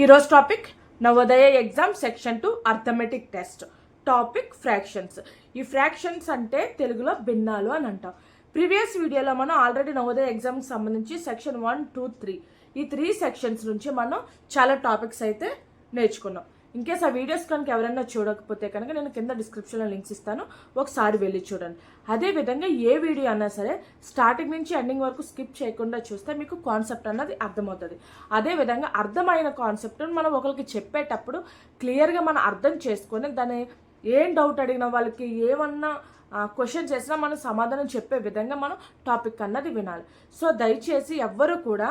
ఈరోజు topic Navodaya exam section two arithmetic test. Topic fractions. ఈ fractions అంటే తెలుగులో భిన్నాలు అని అంటాం. ప్రీవియస్ వీడియోలో మనం ఆల్రెడీ నవోదయ ఎగ్జామ్కి సంబంధించి సెక్షన్ వన్ టూ త్రీ. ఈ త్రీ సెక్షన్స్ నుంచి మనం చాలా టాపిక్స్ అయితే నేర్చుకున్నాం. ఇన్కేస్ ఆ వీడియోస్ కనుక ఎవరైనా చూడకపోతే కనుక నేను కింద డిస్క్రిప్షన్లో లింక్స్ ఇస్తాను. ఒకసారి వెళ్ళి చూడండి. అదేవిధంగా ఏ వీడియో అన్నా సరే స్టార్టింగ్ నుంచి ఎండింగ్ వరకు స్కిప్ చేయకుండా చూస్తే మీకు కాన్సెప్ట్ అన్నది అర్థమవుతుంది. అదేవిధంగా అర్థమైన కాన్సెప్ట్ మనం ఒకరికి చెప్పేటప్పుడు క్లియర్గా మనం అర్థం చేసుకొని దాన్ని ఏం డౌట్ అడిగిన వాళ్ళకి ఏమన్నా క్వశ్చన్ చేసినా మనం సమాధానం చెప్పే విధంగా మనం టాపిక్ అన్నది వినాలి. సో దయచేసి ఎవ్వరు కూడా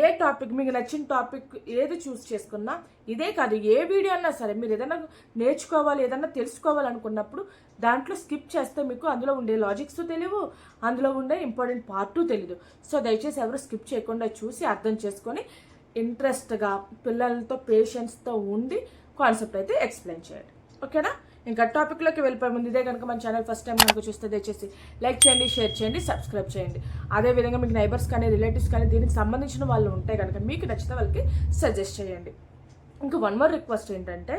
ఏ టాపిక్ మీకు నచ్చిన టాపిక్ ఏది చూస్ చేసుకున్నా ఇదే కాదు ఏ వీడియో అన్నా సరే మీరు ఏదైనా నేర్చుకోవాలి ఏదైనా తెలుసుకోవాలనుకున్నప్పుడు దాంట్లో స్కిప్ చేస్తే మీకు అందులో ఉండే లాజిక్స్ తెలియవు అందులో ఉండే ఇంపార్టెంట్ పార్టు తెలియదు సో దయచేసి ఎవరు స్కిప్ చేయకుండా చూసి అర్థం చేసుకొని ఇంట్రెస్ట్గా పిల్లలతో పేషెన్స్తో ఉండి కాన్సెప్ట్ అయితే ఎక్స్ప్లెయిన్ చేయండి. ఓకేనా ఇంకా టాపిక్లోకి వెళ్ళిపోయే ముందు ఇదే కనుక మన ఛానల్ ఫస్ట్ టైం కనుక చూస్తే దయచేసి లైక్ చేయండి షేర్ చేయండి సబ్స్క్రైబ్ చేయండి. అదేవిధంగా మీకు నైబర్స్ కానీ రిలేటివ్స్ కానీ దీనికి సంబంధించిన వాళ్ళు ఉంటే కనుక మీకు నచ్చితే వాళ్ళకి సజెస్ట్ చేయండి. ఇంకా వన్ మోర్ రిక్వెస్ట్ ఏంటంటే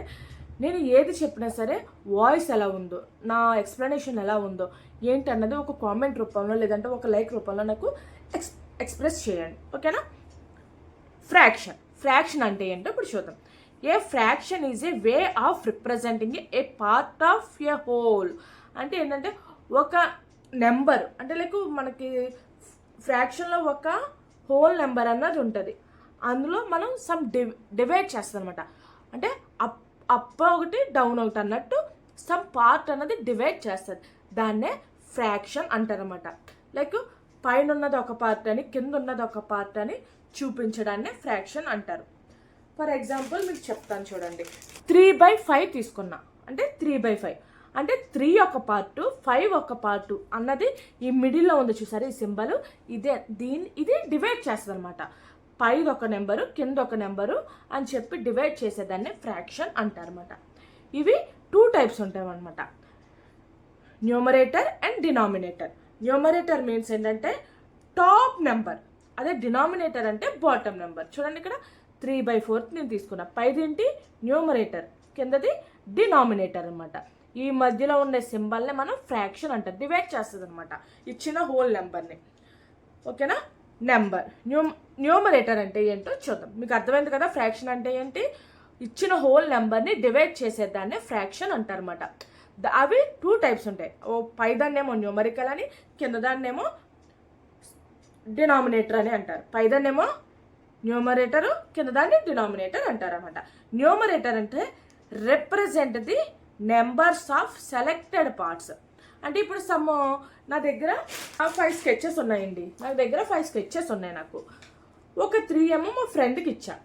నేను ఏది చెప్పినా సరే వాయిస్ ఎలా ఉందో నా ఎక్స్ప్లెనేషన్ ఎలా ఉందో ఏంటి అన్నది ఒక కామెంట్ రూపంలో లేదంటే ఒక లైక్ రూపంలో నాకు ఎక్స్ ఎక్స్ప్రెస్ చేయండి. ఓకేనా ఫ్రాక్షన్ ఫ్రాక్షన్ అంటే ఏంటో ఇప్పుడు చూద్దాం. A fraction is a way of representing a part of a whole అంటే ఏంటంటే ఒక నెంబర్ అంటే లైక్ మనకి ఫ్రాక్షన్లో ఒక హోల్ నెంబర్ అన్నది ఉంటుంది. అందులో మనం సమ్ డివ్ డివైడ్ చేస్తాం అనమాట అంటే అప్ అప్ ఒకటి డౌన్ ఒకటి అన్నట్టు సమ్ పార్ట్ అన్నది డివైడ్ చేస్తుంది. దాన్నే ఫ్రాక్షన్ అంటారనమాట లైక్ పైన ఉన్నది ఒక పార్ట్ అని కింద ఉన్నది ఒక పార్ట్ అని చూపించడాన్ని ఫ్రాక్షన్ అంటారు. ఫర్ ఎగ్జాంపుల్ మీకు చెప్తాను చూడండి. త్రీ బై ఫైవ్ తీసుకున్నా. అంటే త్రీ బై ఫైవ్. అంటే త్రీ ఒక పార్టు ఫైవ్ ఒక పార్టు అన్నది ఈ మిడిల్లో ఉంది చూసారు ఈ సింబల్? ఇదే దీని ఇది డివైడ్ చేస్తుంది అనమాట పైది ఒక నెంబరు కింద ఒక నెంబరు అని చెప్పి డివైడ్ చేసేదాన్ని ఫ్రాక్షన్ అంటారన్నమాట. ఇవి టూ టైప్స్ ఉంటాయి అనమాట numerator and denominator numerator means ఏంటంటే టాప్ నెంబర్ అదే డినామినేటర్ అంటే బాటమ్ నెంబర్ చూడండి ఇక్కడ త్రీ బై ఫోర్త్ నేను తీసుకున్నా. పైదేంటి? న్యూమరేటర్. కిందది డినామినేటర్ అనమాట ఈ మధ్యలో ఉండే సింబల్ని మనం ఫ్రాక్షన్ అంటాం. డివైడ్ చేస్తుంది అనమాట ఇచ్చిన హోల్ నెంబర్ని. ఓకేనా? నెంబర్. న్యూ న్యూమరేటర్ అంటే ఏంటో చూద్దాం. మీకు అర్థమైంది కదా? ఫ్రాక్షన్ అంటే ఏంటి? ఇచ్చిన హోల్ నెంబర్ని డివైడ్ చేసేదాన్ని ఫ్రాక్షన్ అంటారన్నమాట. అవి టూ టైప్స్ ఉంటాయి. ఓ పైదాన్నేమో న్యూమరికల్ అని కింద దాన్నేమో డినామినేటర్ అని అంటారు. పైదాన్నేమో న్యూమరేటరు కింద దాన్ని డినామినేటర్ అంటారు అనమాట న్యూమరేటర్ అంటే represent the numbers of selected parts అంటే ఇప్పుడు సమ్ నా దగ్గర ఫైవ్ స్కెచెస్ ఉన్నాయండి. నా దగ్గర ఫైవ్ స్కెచెస్ ఉన్నాయి నాకు. ఒక త్రీ ఎమ్ మా ఫ్రెండ్కి ఇచ్చా.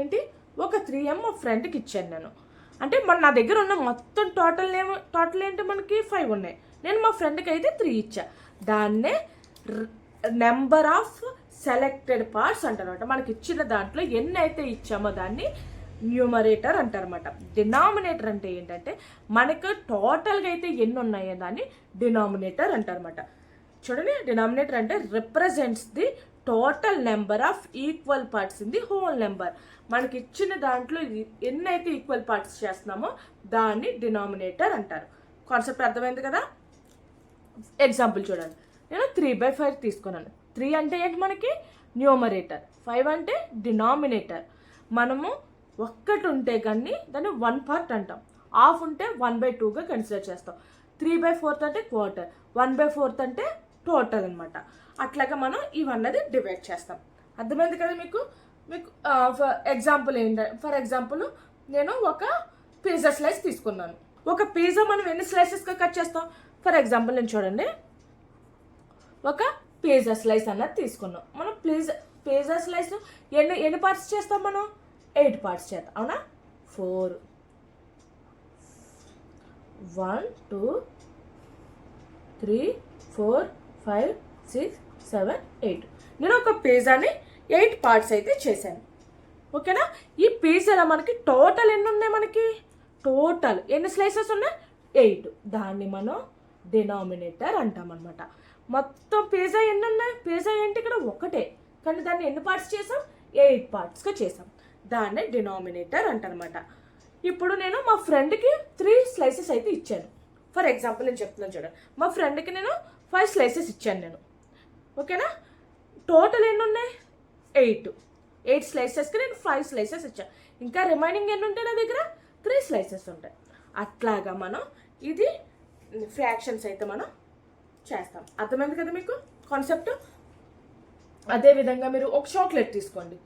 ఏంటి? ఒక త్రీ ఎమ్ మా ఫ్రెండ్కి ఇచ్చాను నేను. అంటే మన నా దగ్గర ఉన్న మొత్తం టోటల్ ఏమో టోటల్ ఏంటి మనకి? ఫైవ్ ఉన్నాయి. నేను మా ఫ్రెండ్కి అయితే త్రీ ఇచ్చా. దాన్నే నెంబర్ ఆఫ్ సెలెక్టెడ్ పార్ట్స్ అంటారనమాట మనకి ఇచ్చిన దాంట్లో ఎన్ని అయితే ఇచ్చామో దాన్ని న్యూమరేటర్ అంటారనమాట డినామినేటర్ అంటే ఏంటంటే మనకు టోటల్గా అయితే ఎన్ని ఉన్నాయో దాన్ని డినామినేటర్ అంటారనమాట చూడండి డినామినేటర్ అంటే represents the total number of equal parts in the whole number మనకి ఇచ్చిన దాంట్లో ఎన్ని ఎన్నైతే ఈక్వల్ పార్ట్స్ చేస్తున్నామో దాన్ని డినామినేటర్ అంటారు. కాన్సెప్ట్ అర్థమైంది కదా? ఎగ్జాంపుల్ చూడండి. నేను త్రీ బై ఫైవ్ తీసుకున్నాను. త్రీ అంటే ఏంటి మనకి? న్యూమరేటర్. ఫైవ్ అంటే డినామినేటర్. మనము ఒక్కటి ఉంటే కానీ దాన్ని వన్ పార్ట్ అంటాం. హాఫ్ ఉంటే వన్ బై టూగా కన్సిడర్ చేస్తాం. త్రీ బై ఫోర్త్ అంటే క్వార్టర్. వన్ బై ఫోర్త్ అంటే టోటల్ అనమాట అట్లాగా మనం ఇవన్నది డివైడ్ చేస్తాం. అర్థమైంది కదా మీకు? మీకు ఫర్ ఎగ్జాంపుల్ ఏంటంటే ఫర్ ఎగ్జాంపుల్ నేను ఒక పిజ్జా స్లైస్ తీసుకున్నాను. ఒక పిజ్జా మనం ఎన్ని స్లైసెస్గా కట్ చేస్తాం? ఫర్ ఎగ్జాంపుల్ నేను చూడండి. ఒక పిజ్జా స్లైస్ అన్నది తీసుకున్నాం. మనం పిజ్జా పిజ్జా స్లైస్ ఎన్ని ఎన్ని పార్ట్స్ చేస్తాం మనం? ఎయిట్ పార్ట్స్ చేద్దాం. అవునా? Four one two three four five six seven eight నేను ఒక పిజ్జాని ఎయిట్ పార్ట్స్ అయితే చేశాను. ఓకేనా ఈ పిజ్జాలో మనకి టోటల్ ఎన్ని ఉన్నాయి మనకి? టోటల్ ఎన్ని స్లైసెస్ ఉన్నాయి? ఎయిట్ దాన్ని మనం డినామినేటర్ అంటాం అనమాట మొత్తం పిజ్జా ఎన్ని ఉన్నాయి పిజ్జా ఏంటి ఇక్కడ? ఒకటే. కానీ దాన్ని ఎన్ని పార్ట్స్ చేసాం? ఎయిట్ పార్ట్స్గా చేసాం. దాన్ని డినామినేటర్ అంటనమాట ఇప్పుడు నేను మా ఫ్రెండ్కి త్రీ స్లైసెస్ అయితే ఇచ్చాను. ఫర్ ఎగ్జాంపుల్ నేను చెప్తున్నాను చూడండి మా ఫ్రెండ్కి నేను ఫైవ్ స్లైసెస్ ఇచ్చాను నేను. ఓకేనా? టోటల్ ఎన్ని ఉన్నాయి ఎయిట్ ఎయిట్ స్లైసెస్కి నేను ఫైవ్ స్లైసెస్ ఇచ్చాను. ఇంకా రిమైనింగ్ ఎన్ని ఉంటాయి నా దగ్గర? త్రీ స్లైసెస్ ఉంటాయి. అట్లాగా మనం ఇది ఫ్రాక్షన్స్ అయితే మనం చేస్తాం. అర్థమైంది కదా మీకు? కాన్సెప్ట్? అదే విధంగా మీరు ఒక చాక్లెట్ తీసుకోండి.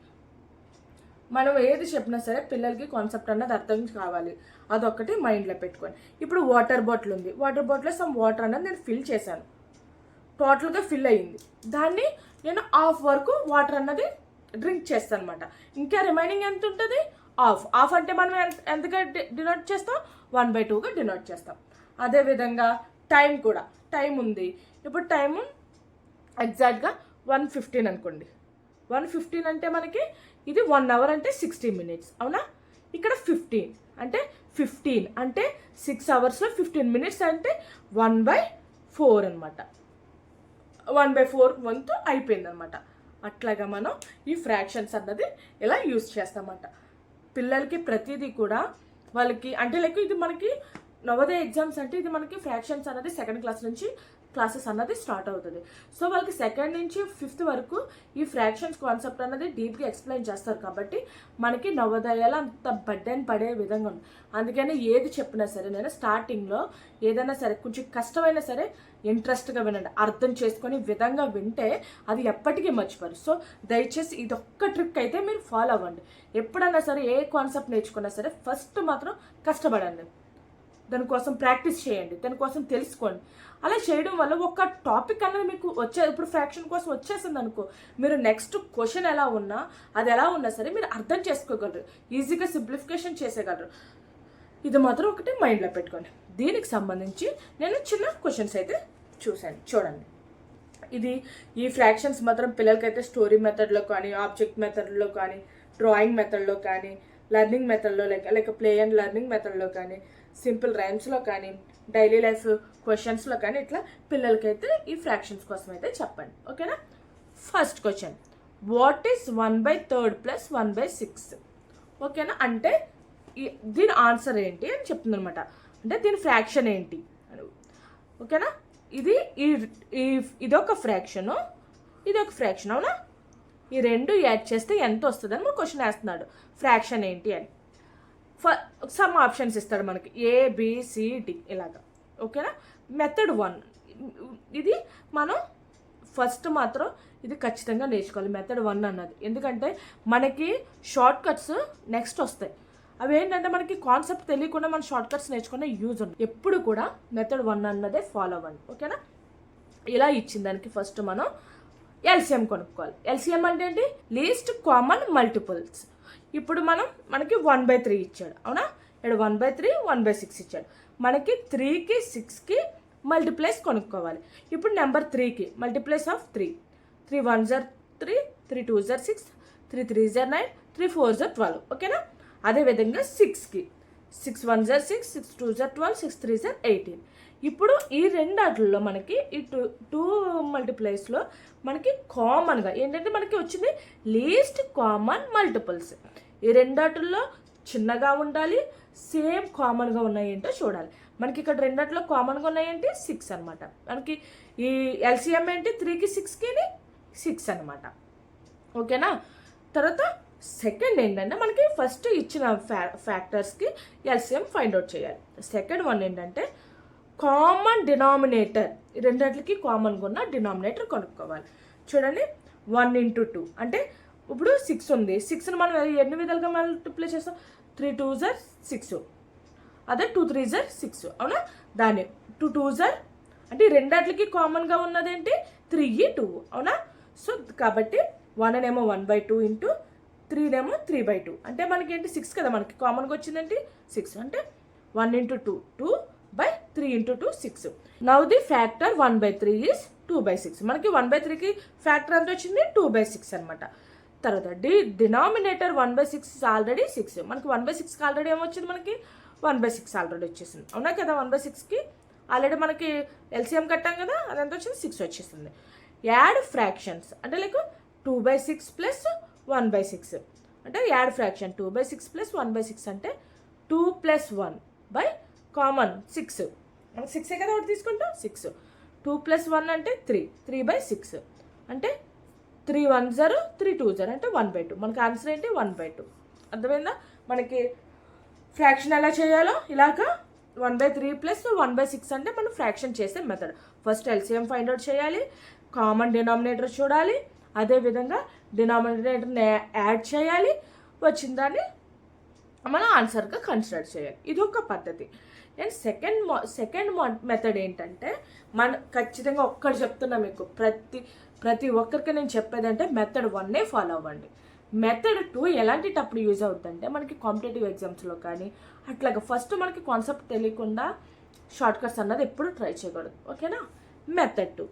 మనం ఏది చెప్పినా సరే పిల్లలకి కాన్సెప్ట్ అన్నది అర్థం కావాలి. అదొకటి మైండ్లో పెట్టుకోండి. ఇప్పుడు వాటర్ బాటిల్ ఉంది. వాటర్ బాటిల్లో సమ్ వాటర్ అన్నది నేను ఫిల్ చేశాను. టోటల్గా ఫిల్ అయ్యింది. దాన్ని నేను హాఫ్ వరకు వాటర్ అన్నది డ్రింక్ చేస్తాను అనమాట ఇంకా రిమైనింగ్ ఎంత ఉంటుంది ఆఫ్ ఆఫ్ అంటే మనం ఎంత ఎంతగా డినోట్ చేస్తాం? వన్ బై టూగా డినోట్ చేస్తాం. అదేవిధంగా టైం కూడా టైం ఉంది. ఇప్పుడు టైము ఎగ్జాక్ట్గా వన్ ఫిఫ్టీన్ అనుకోండి. వన్ ఫిఫ్టీన్ అంటే మనకి ఇది వన్ అవర్ అంటే సిక్స్టీ మినిట్స్ అవునా? ఇక్కడ ఫిఫ్టీన్ అంటే ఫిఫ్టీన్ అంటే సిక్స్ అవర్స్లో ఫిఫ్టీన్ మినిట్స్ అంటే వన్ బై ఫోర్ అనమాట వన్ బై ఫోర్ వంతు అయిపోయింది అనమాట అట్లాగా మనం ఈ ఫ్రాక్షన్స్ అన్నది ఇలా యూస్ చేస్తామంట పిల్లలకి ప్రతిదీ కూడా వాళ్ళకి అంటే లైక్ ఇది మనకి నవోదయ ఎగ్జామ్స్ అంటే ఇది మనకి ఫ్రాక్షన్స్ అనేది సెకండ్ క్లాస్ నుంచి క్లాసెస్ అన్నది స్టార్ట్ అవుతుంది. సో వాళ్ళకి సెకండ్ నుంచి ఫిఫ్త్ వరకు ఈ ఫ్రాక్షన్స్ కాన్సెప్ట్ అనేది డీప్గా ఎక్స్ప్లెయిన్ చేస్తారు కాబట్టి మనకి నవోదయాలు అంత బడ్డెన్ పడే విధంగా ఉంది. అందుకని ఏది చెప్పినా సరే నేను స్టార్టింగ్లో ఏదైనా సరే కొంచెం కష్టమైనా సరే ఇంట్రెస్ట్గా వినండి. అర్థం చేసుకొని విధంగా వింటే అది ఎప్పటికీ మర్చిపోరు. సో దయచేసి ఇది ఒక్క ట్రిక్ అయితే మీరు ఫాలో అవ్వండి. ఎప్పుడైనా సరే ఏ కాన్సెప్ట్ నేర్చుకున్నా సరే ఫస్ట్ మాత్రం కష్టపడండి. దానికోసం ప్రాక్టీస్ చేయండి దానికోసం తెలుసుకోండి. అలా చేయడం వల్ల ఒక టాపిక్ అన్నది మీకు వచ్చే ఇప్పుడు ఫ్రాక్షన్ కోసం వచ్చేసింది అనుకో మీరు నెక్స్ట్ క్వశ్చన్ ఎలా ఉన్నా అది ఎలా ఉన్నా సరే మీరు అర్థం చేసుకోగలరు ఈజీగా సింప్లిఫికేషన్ చేసేయగలరు. ఇది మాత్రం ఒకటి మైండ్లో పెట్టుకోండి. దీనికి సంబంధించి నేను చిన్న క్వశ్చన్స్ అయితే చూశాను. చూడండి. ఇది ఈ ఫ్రాక్షన్స్ మాత్రం పిల్లలకైతే స్టోరీ మెథడ్లో కానీ ఆబ్జెక్ట్ మెథడ్లో కానీ డ్రాయింగ్ మెథడ్లో కానీ లెర్నింగ్ మెథడ్లో like like play and learning మెథడ్లో కానీ సింపుల్ రైమ్స్లో కానీ డైలీ లైఫ్ క్వశ్చన్స్లో కానీ ఇట్లా పిల్లలకైతే ఈ ఫ్రాక్షన్స్ కోసం అయితే చెప్పండి. ఓకేనా? First question. What is one by third plus one by six ఓకేనా? అంటే ఈ- దీని ఆన్సర్ ఏంటి అని చెప్తుంది అనమాట అంటే దీని ఫ్రాక్షన్ ఏంటి? అని ఓకేనా? ఇది ఈ ఈ- ఇదొక ఫ్రాక్షను ఇది ఒక ఫ్రాక్షన్ అవునా? ఈ రెండు యాడ్ చేస్తే ఎంత వస్తుందని మనకు క్వశ్చన్ వేస్తున్నాడు. ఫ్రాక్షన్ ఏంటి అని. ఫ సమ్ ఆప్షన్స్ ఇస్తాడు మనకి. ఏ ఇలాగా. ఓకేనా? మెథడ్ వన్ ఇది మనం ఫస్ట్ మాత్రం ఇది ఖచ్చితంగా నేర్చుకోవాలి. మెథడ్ వన్ అన్నది. ఎందుకంటే మనకి షార్ట్ కట్స్ నెక్స్ట్ వస్తాయి. అవి ఏంటంటే మనకి కాన్సెప్ట్ తెలియకుండా మనం షార్ట్ కట్స్ నేర్చుకునే యూజ్ ఉంది ఎప్పుడు కూడా మెథడ్ వన్ అన్నదే ఫాలో అవ్వండి. ఓకేనా? ఇలా ఇచ్చిన దానికి ఫస్ట్ మనం ఎల్సిఎం కొనుక్కోవాలి. ఎల్సిఎం అంటే ఏంటి? లీస్ట్ కామన్ మల్టిపుల్స్ ఇప్పుడు మనం మనకి వన్ బై త్రీ ఇచ్చాడు. అవునా? ఇక్కడ one by three one by six ఇచ్చాడు. మనకి త్రీకి సిక్స్కి మల్టిప్లైస్ కొనుక్కోవాలి. ఇప్పుడు నెంబర్ త్రీకి multiples of three three one జర్ three three two జర్ సిక్స్ త్రీ త్రీ జర్ నైన్ త్రీ ఫోర్ జర్ ట్వెల్వ్ ఓకేనా అదేవిధంగా సిక్స్కి సిక్స్ వన్ జర్ సిక్స్ సిక్స్ టూ జర్ ట్వెల్వ్ సిక్స్ త్రీ జర్ ఎయిటీన్ ఇప్పుడు ఈ రెండు ఆటల్లో మనకి ఈ టూ టూ మల్టిప్లైస్లో మనకి కామన్గా ఏంటంటే మనకి వచ్చింది లీస్ట్ కామన్ మల్టిపుల్స్ ఈ రెండాటిల్లో చిన్నగా ఉండాలి సేమ్ కామన్గా ఉన్నాయేంటో చూడాలి. మనకి ఇక్కడ రెండాటిలో కామన్గా ఉన్నాయంటే? సిక్స్ అనమాట మనకి ఈ ఎల్సిఎం ఏంటి? త్రీకి సిక్స్కి సిక్స్ అనమాట ఓకేనా? తర్వాత సెకండ్ ఏంటంటే మనకి ఫస్ట్ ఇచ్చిన ఫ్యా ఫ్యాక్టర్స్కి ఎల్సిఎం ఫైండ్ అవుట్ చేయాలి. సెకండ్ వన్ ఏంటంటే కామన్ డినామినేటర్ రెండాటికి కామన్గా ఉన్న డినామినేటర్ కొనుక్కోవాలి. చూడండి వన్ ఇంటూ టూ అంటే ఇప్పుడు సిక్స్ ఉంది. సిక్స్ని మనం ఎన్ని విధాలుగా మల్టిప్లై చేస్తాం? త్రీ టూ జర్ సిక్స్ అదే టూ త్రీ జర్ సిక్స్ అవునా? దాన్ని టూ టూ జర్ అంటే రెండాట్లకి కామన్గా ఉన్నదేంటి త్రీ టూ అవునా? సో కాబట్టి వన్ ఏమో వన్ బై టూ ఇంటూ త్రీనేమో త్రీ బై టూ అంటే మనకి ఏంటి? సిక్స్ కదా? మనకి కామన్గా వచ్చిందంటే సిక్స్ అంటే one into two two by three into two six now the factor one by three is two by six మనకి వన్ బై త్రీకి ఫ్యాక్టర్ ఎంత వచ్చింది? టూ బై సిక్స్ అనమాట తర్వాత D denominator one by six already six మనకి one by సిక్స్కి already ఏమొచ్చింది మనకి? వన్ బై సిక్స్ ఆల్రెడీ వచ్చేసింది. అవునా కదా? వన్ బై సిక్స్కి ఆల్రెడీ మనకి ఎల్సిఎం కట్టాం కదా? అది ఎంత వచ్చింది? సిక్స్ వచ్చేసింది. యాడ్ ఫ్రాక్షన్స్ అంటే like two by six plus one by six అంటే add fraction two by six plus one by six అంటే two plus one by common six మనకి సిక్సే కదా ఒకటి తీసుకుంటాం? సిక్స్ టూ ప్లస్ వన్ అంటే త్రీ త్రీ బై సిక్స్ అంటే three one జర్ త్రీ టూ జర్ అంటే వన్ బై టూ. మనకి ఆన్సర్ ఏంటి? One by two. అర్థమైందా? మనకి ఫ్రాక్షన్ ఎలా చేయాలో ఇలాగ one by three plus one by six అంటే మనం ఫ్రాక్షన్ చేసే method. First LCM find out చేయాలి కామన్ డినామినేటర్ చూడాలి అదేవిధంగా డినామినేటర్ని యాడ్ చేయాలి వచ్చిన దాన్ని మనం ఆన్సర్గా కన్సిడర్ చేయాలి. ఇది ఒక పద్ధతి. అండ్ సెకండ్ సెకండ్ మెథడ్ ఏంటంటే మన ఖచ్చితంగా ఒక్కటి చెప్తున్నా మీకు ప్రతి ప్రతి ఒక్కరికి నేను చెప్పేది అంటే మెథడ్ వన్నే ఫాలో అవ్వండి. మెథడ్ టూ ఎలాంటి టప్పుడు యూజ్ అవుతుందంటే మనకి కాంపిటేటివ్ ఎగ్జామ్స్లో కానీ అట్లాగా ఫస్ట్ మనకి కాన్సెప్ట్ తెలియకుండా షార్ట్ కట్స్ అన్నది ఎప్పుడు ట్రై చేయకూడదు. ఓకేనా మెథడ్ టూ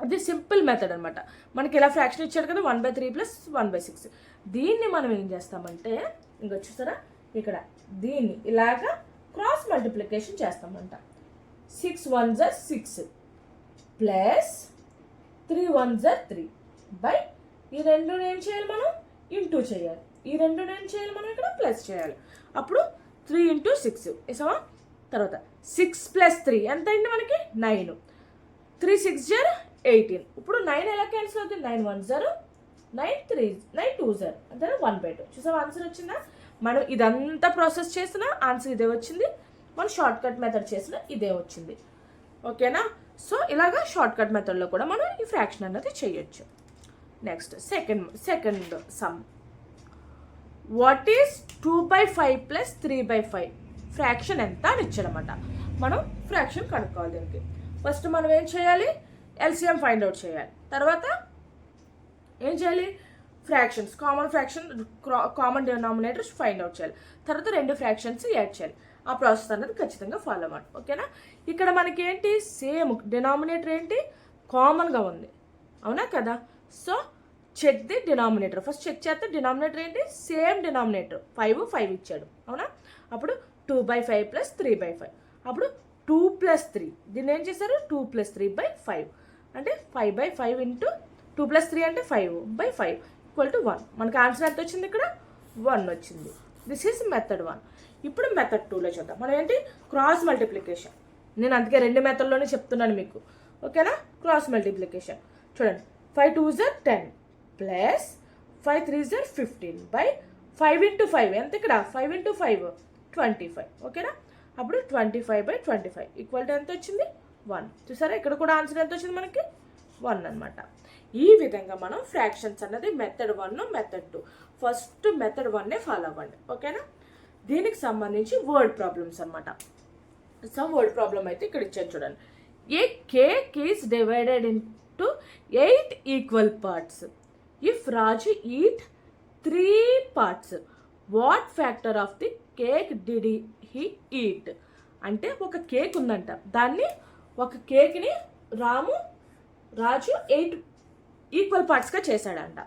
అది సింపుల్ మెథడ్ అనమాట మనకి ఇలా ఫ్రాక్షన్ ఇచ్చాడు కదా one by three plus one by six దీన్ని మనం ఏం చేస్తామంటే ఇంకా చూసారా? ఇక్కడ దీన్ని ఇలాగా క్రాస్ మల్టిప్లికేషన్ చేస్తామంట. సిక్స్ వన్ జర్ సిక్స్ ప్లస్ త్రీ వన్ జర్ త్రీ. బై. ఈ రెండు ఏం చేయాలి మనం ఇంటూ చేయాలి. ఈ రెండు ఏం చేయాలి మనం ఇక్కడ ప్లస్ చేయాలి. అప్పుడు త్రీ ఇంటూ సిక్స్. వేసావా? తర్వాత సిక్స్ ప్లస్ త్రీ. ఎంత అయింది మనకి? నైన్. త్రీ సిక్స్ జర్ ఎయిటీన్. ఇప్పుడు నైన్ ఎలా క్యాన్సిల్ అవుతుంది? నైన్ వన్ జర్ నైన్ త్రీ నైన్ టూ జర్ అంతే వన్ బై టూ. చూసావా ఆన్సర్ వచ్చిందా? మనం ఇదంతా ప్రాసెస్ చేసినా ఆన్సర్ ఇదే వచ్చింది. మనం షార్ట్ కట్ మెథడ్ చేసిన ఇదే వచ్చింది. ఓకేనా? సో ఇలాగా షార్ట్ కట్ మెథడ్లో కూడా మనం ఈ ఫ్రాక్షన్ అనేది చేయొచ్చు. Next second second sum what is two by five plus three by five fraction ఎంత అని ఇచ్చాడనమాట మనం ఫ్రాక్షన్ కనుక్కోవాలి దీనికి. ఫస్ట్ మనం ఏం చేయాలి? ఎల్సిఎం ఫైండ్ అవుట్ చేయాలి. తర్వాత ఏం చేయాలి? Fractions common fraction common denominators find out చేయాలి. తర్వాత రెండు ఫ్రాక్షన్స్ యాడ్ చేయాలి. ఆ ప్రాసెస్ అనేది ఖచ్చితంగా ఫాలో అవ్వండి ఓకేనా? ఇక్కడ మనకి ఏంటి సేమ్ డినామినేటర్ ఏంటి? కామన్గా ఉంది. అవునా కదా? So check the denominator first check చేస్తే డినామినేటర్ ఏంటి? Same denominator. ఫైవ్ ఫైవ్ ఇచ్చాడు. అవునా? అప్పుడు two by five plus three by five అప్పుడు టూ ప్లస్ త్రీ దీన్ని ఏం చేశారు? Two plus three by five అంటే five by five into two plus three అంటే five by five equal to one మనకి ఆన్సర్ ఎంత వచ్చింది ఇక్కడ? వన్ వచ్చింది. దిస్ ఈజ్ మెథడ్ వన్ ఇప్పుడు మెథడ్ టూలో చూద్దాం. మనం ఏంటి? క్రాస్ మల్టిప్లికేషన్ నేను అందుకే రెండు మెథడ్లోనే చెప్తున్నాను మీకు. ఓకేనా? క్రాస్ మల్టిప్లికేషన్ చూడండి. ఫైవ్ టూ జర్ ten plus five three జర్ fifteen by five into five ఎంత ఇక్కడ? Five into five twenty five ఓకేనా? అప్పుడు twenty five by twenty five equal to ఎంత వచ్చింది? వన్ చూసారా? ఇక్కడ కూడా ఆన్సర్ ఎంత వచ్చింది మనకి? వన్ అనమాట ఈ విధంగా మనం ఫ్రాక్షన్స్ అన్నది method one method two first method వన్నే ఫాలో అవ్వండి. ఓకేనా? దీనికి సంబంధించి వర్డ్ ప్రాబ్లమ్స్ అనమాట సమ్ వర్డ్ ప్రాబ్లం అయితే ఇక్కడ ఇచ్చాను చూడండి. A cake is divided into eight equal parts if Raju eat three parts what factor of the cake did he eat అంటే ఒక కేక్ ఉందంట. దాన్ని ఒక కేక్ని రాము రాజు ఎయిట్ ఈక్వల్ పార్ట్స్గా చేశాడంట.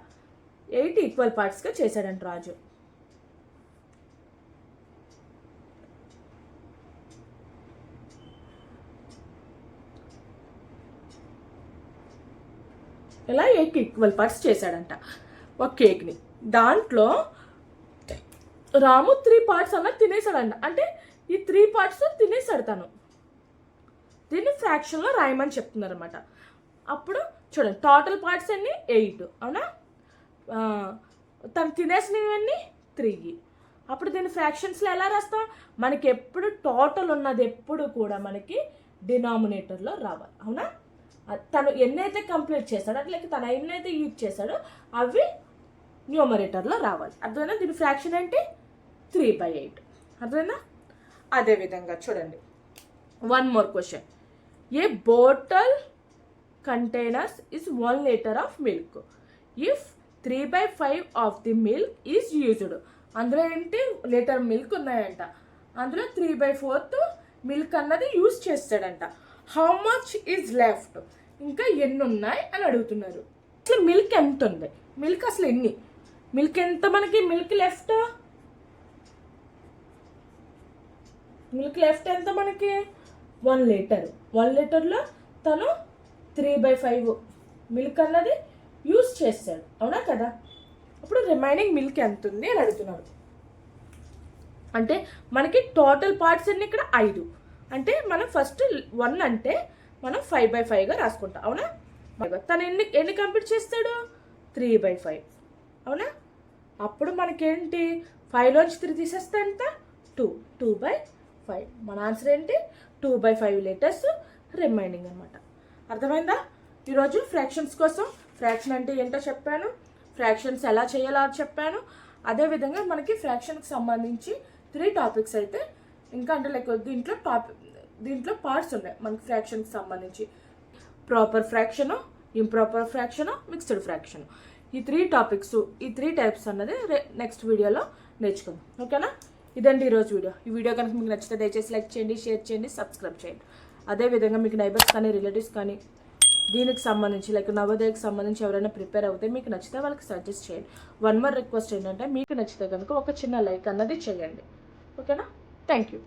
ఎయిట్ ఈక్వల్ పార్ట్స్గా చేశాడంట రాజు. ఇలా ఎయిట్ ఈక్వల్ పార్ట్స్ చేశాడంట? ఒక కేక్ని. దాంట్లో రాము త్రీ పార్ట్స్ అన్న తినేసాడంట అంటే ఈ త్రీ పార్ట్స్ తినేసాడు తను. దీన్ని ఫ్రాక్షన్లో రాయమని చెప్తున్నారు అనమాట అప్పుడు చూడండి టోటల్ పార్ట్స్ అన్ని ఎయిట్ అవునా? తను తినేసినవన్నీ త్రీ అప్పుడు దీన్ని ఫ్రాక్షన్స్లో ఎలా రాస్తాం? మనకి ఎప్పుడు టోటల్ ఉన్నది ఎప్పుడు కూడా మనకి డినామినేటర్లో రావాలి. అవునా? తను ఎన్నైతే కంప్లీట్ చేశాడో అట్లకి తను ఎన్నైతే యూజ్ చేస్తాడో అవి న్యూమరేటర్లో రావాలి. అర్థమైనా దీని ఫ్రాక్షన్ ఏంటి త్రీ బై ఎయిట్ అర్థమైనా అదేవిధంగా చూడండి. One more question a bottle containers is one litre of milk if three by five of the milk is used అందులో ఏంటి? లీటర్ మిల్క్ ఉన్నాయంట. అందులో త్రీ బై ఫోర్త్ మిల్క్ అన్నది యూజ్ చేస్తాడంట. హౌ మచ్ ఈజ్ లెఫ్ట్ ఇంకా ఎన్ని ఉన్నాయి అని అడుగుతున్నారు. అసలు మిల్క్ ఎంత ఉంది మిల్క్ అసలు ఎన్ని? మిల్క్ ఎంత మనకి? మిల్క్ లెఫ్ట్ మిల్క్ లెఫ్ట్ ఎంత మనకి? వన్ లీటర్ వన్ లీటర్లో తను త్రీ బై ఫైవ్ మిల్క్ అన్నది యూస్ చేస్తాడు. అవునా కదా? అప్పుడు రిమైనింగ్ మిల్క్ ఎంత ఉంది అని అడుగుతున్నాడు అంటే మనకి టోటల్ పార్ట్స్ అన్ని ఇక్కడ ఐదు. అంటే మనం ఫస్ట్ వన్ అంటే మనం ఫైవ్ బై ఫైవ్గా రాసుకుంటాం అవునా? తను ఎన్ని ఎన్ని కంప్లీట్ చేస్తాడు? త్రీ బై ఫైవ్ అవునా? అప్పుడు మనకేంటి? ఫైవ్లోంచి త్రీ తీసేస్తే ఎంత? టూ టూ బై ఫైవ్ మన ఆన్సర్ ఏంటి? Two by five litres remaining అనమాట అర్థమైందా? ఈరోజు ఫ్రాక్షన్స్ కోసం ఫ్రాక్షన్ అంటే ఏంటో చెప్పాను. ఫ్రాక్షన్స్ ఎలా చేయాలో అని చెప్పాను. అదేవిధంగా మనకి ఫ్రాక్షన్కి సంబంధించి త్రీ టాపిక్స్ అయితే ఇంకా అంటే లైక్ దీంట్లో టాపిక్ దీంట్లో పార్ట్స్ ఉన్నాయి. మనకి ఫ్రాక్షన్కి సంబంధించి. Proper fraction improper fraction mixed fraction ఈ త్రీ టాపిక్స్ ఈ త్రీ టైప్స్ అన్నది నెక్స్ట్ వీడియోలో నేర్చుకుందాం. ఓకేనా ఇదండి ఈరోజు వీడియో ఈ వీడియో కనుక మీకు నచ్చితే దయచేసి లైక్ చేయండి షేర్ చేయండి సబ్స్క్రైబ్ చేయండి. అదేవిధంగా మీకు నైబర్స్ కానీ రిలేటివ్స్ కానీ దీనికి సంబంధించి లైక్ నవోదయకు సంబంధించి ఎవరైనా ప్రిపేర్ అవుతే మీకు నచ్చితే వాళ్ళకి సజెస్ట్ చేయండి. వన్ మోర్ రిక్వెస్ట్ ఏంటంటే మీకు నచ్చితే కనుక ఒక చిన్న లైక్ అన్నది చేయండి. ఓకేనా థ్యాంక్ యూ